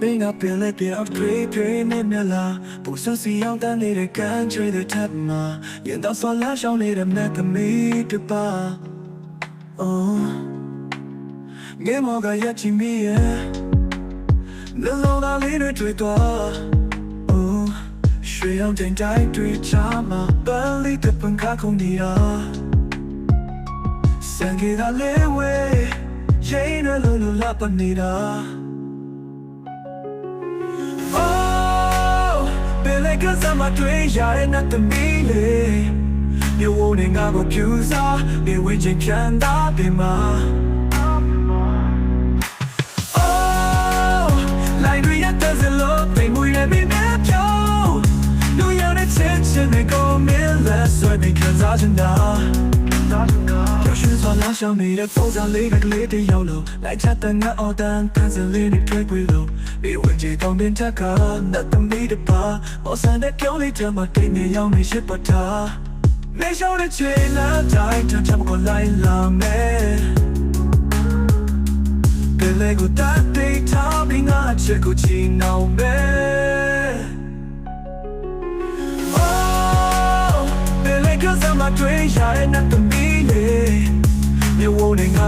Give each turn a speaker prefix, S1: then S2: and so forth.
S1: ပင်ကပင်လက်ပြအောက်တွေတွေနဲ့မြလာပူဆူစီအောင်တန်းနေတဲ့ကန်ချွေတဲ့ထပ်မှာရင်တော့ဆော်လာရှောင်းနေတဲ့မြတ်သမီးတပါ Oh ငယ်မောကရချီမီရဲ့နှလုံးသားလေးတွေတွေ့သွား Oh ရွှေအောင်တင်တိုင်းတွေ့ချမှာပန်းလေးတစ်ပံခါခုန်နေရစံကေကလေးဝဲရိမ့်ရလို့လို့လာပနေတာ တွေ့ရတဲ့နတ်သမီးလေးမြေဝနေငါကိုပြူစားနေဝင်ချင်းချမ်းသာပြီမှာ Oh လိုက်ရတဲ့ဇလို့တိမ်မွေးနေပြီမဲ့ဖြောလူရတဲ့ချစ်ချင်တဲ့ကိုမင်းလက်ဆွဲပြီးခံစားချင်တာကျော် ရွှေစွာလာရှောင်းနေတဲ့ပုံစံလေးကလေးတယောက်လုံးလိုက်ချတဲ့ငါအော်တန်တန်စလေးနဲ့တွေ့ပြီးလို့ဒီဝင်ကြီးတောင်းတင်ချက်ကနတ်သမီးတပါမော်ဆန်တဲ့ကြောင်းလေးတမတိတ်နေရောက်နေရှိပတ်တာနေရှောင်းတဲ့ချေလာတိုင်းတချမ်းကိုလိုက်လာမယ်ဘယ်လေကိုတတ်သိထားပြီးငါချစ်ကိုချီနှောင်ပဲ Oh ဘယ်လေကစားမတွေ့ရတဲ့နတ်သမီးလေးမြေဝနေငါ